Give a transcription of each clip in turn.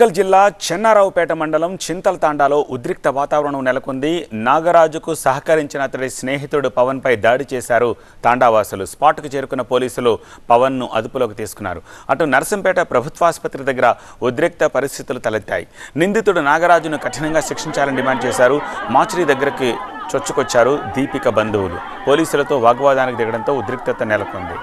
వరంగల్ జిల్లా చెన్నారావుపేట మండలం చింతల తాండాలో ఉద్రిక్త వాతావరణం నెలకొంది. నాగరాజుకు సహకరించిన అతడి స్నేహితుడు పవన్పై దాడి చేశారు. తాండావాసులు స్పాట్కు చేరుకున్న పోలీసులు పవన్ను అదుపులోకి తీసుకున్నారు. అటు నరసింపేట ప్రభుత్వాసుపత్రి దగ్గర ఉద్రిక్త పరిస్థితులు తలెత్తాయి. నిందితుడు నాగరాజును కఠినంగా శిక్షించాలని డిమాండ్ చేశారు. మాచిరి దగ్గరికి చొచ్చుకొచ్చారు దీపిక బంధువులు. పోలీసులతో వాగ్వాదానికి దిగడంతో ఉద్రిక్తత నెలకొంది.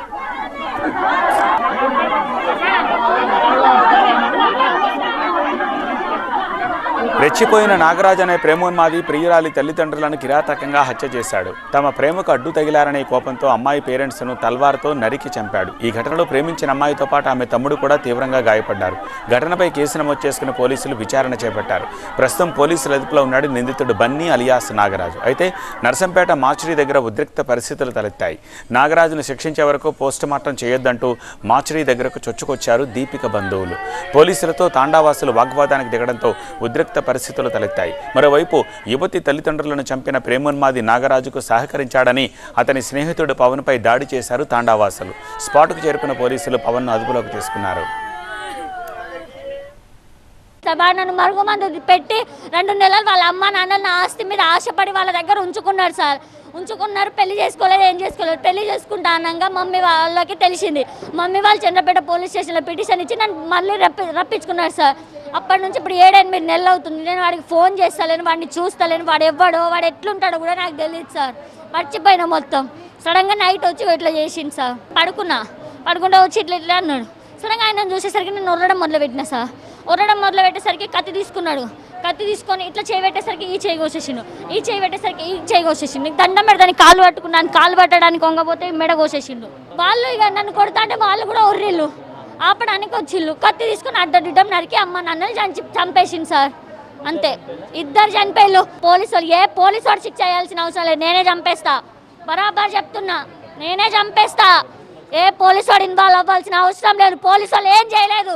రెచ్చిపోయిన నాగరాజ్ అనే ప్రేమోన్మాది ప్రియురాలి తల్లిదండ్రులను కిరాతకంగా హత్య చేశాడు. తమ ప్రేమకు అడ్డు తగిలారనే కోపంతో అమ్మాయి పేరెంట్స్ను తల్వార్తో నరికి చంపాడు. ఈ ఘటనలో ప్రేమించిన అమ్మాయితో పాటు ఆమె తమ్ముడు కూడా తీవ్రంగా గాయపడ్డారు. ఘటనపై కేసు నమోదు చేసుకున్న పోలీసులు విచారణ చేపట్టారు. ప్రస్తుతం పోలీసుల అదుపులో ఉన్నాడు నిందితుడు బన్నీ అలియాస్ నాగరాజు. అయితే నర్సంపేట మార్చురీ దగ్గర ఉద్రిక్త పరిస్థితులు తలెత్తాయి. నాగరాజును శిక్షించే వరకు పోస్టుమార్టం చేయొద్దంటూ మార్చురీ దగ్గరకు చొచ్చుకొచ్చారు దీపిక బంధువులు. పోలీసులతో తాండావాసులు వాగ్వాదానికి దిగడంతో ఉద్రిక్త పరిస్థితులు తలెత్తాయి. మరోవైపు యువతి తల్లిదండ్రులను చంపిన ప్రేమోన్మాది నాగరాజుకు సహకరించాడని అతని స్నేహితుడు పవన్పై దాడి చేశారు తాండావాసులు. స్పాట్కు చేరుకున్న పోలీసులు పవన్ను అదుపులోకి తీసుకున్నారు. సభా నన్ను మరుగుమందు పెట్టి రెండు నెలలు వాళ్ళ అమ్మ నాన్నలు ఆస్తి మీద ఆశపడి వాళ్ళ దగ్గర ఉంచుకున్నారు సార్. ఉంచుకున్నారు పెళ్ళి చేసుకోలేదు ఏం చేసుకోలేదు. పెళ్ళి చేసుకుంటా అనగా మమ్మీ వాళ్ళకి తెలిసింది. మమ్మీ వాళ్ళు చంద్రపేట పోలీస్ స్టేషన్లో పిటిషన్ ఇచ్చి నన్ను మళ్ళీ రప్పి రప్పించుకున్నారు సార్. అప్పటి నుంచి ఇప్పుడు ఏడెనిమిది నెలలు అవుతుంది. నేను వాడికి ఫోన్ చేస్తాను వాడిని చూస్తాను వాడు ఎవ్వడో వాడు ఎట్లుంటాడో కూడా నాకు తెలియదు సార్. మర్చిపోయినా మొత్తం. సడన్గా నైట్ వచ్చి ఇట్లా చేసింది సార్. పడుకున్నా. పడుకుంటా వచ్చి ఇట్లా ఇట్లా అన్నాడు. సడన్గా ఆయన చూసేసరికి నేను ఉర్రడం మొదలుపెట్టిన సార్. ఉర్రడం మొదలు పెట్టేసరికి కత్తి తీసుకున్నాడు. కత్తి తీసుకొని ఇట్లా చేయి పెట్టేసరికి ఈ చేయి కోసేసిండు. ఈ చేయి పెట్టేసరికి ఈ చేయి కోసేసిండు. నీకు దండం పెడతాను కాలు పట్టుకున్నాను కాలు పట్టడానికి వంగపోతే మెడ కోసేసిండు. వాళ్ళు ఇక నన్ను కొడతా అంటే వాళ్ళు కూడా ఉర్రిళ్ళు ఆపడానికి వచ్చిళ్ళు. కత్తి తీసుకుని అడ్డడిడ్డం నరికి అమ్మ నన్నని చంచి చంపేసింది సార్. అంతే. ఇద్దరు చనిపోయిళ్ళు. పోలీసు వాళ్ళు ఏ పోలీసు వాడు శిక్ష చేయాల్సిన అవసరం లేదు. నేనే చంపేస్తా. బరాబర్ చెప్తున్నా. నేనే చంపేస్తా. ఏ పోలీసు వాడు ఇన్వాల్వ్ అవ్వాల్సిన అవసరం లేదు. పోలీసు వాళ్ళు ఏం చేయలేదు.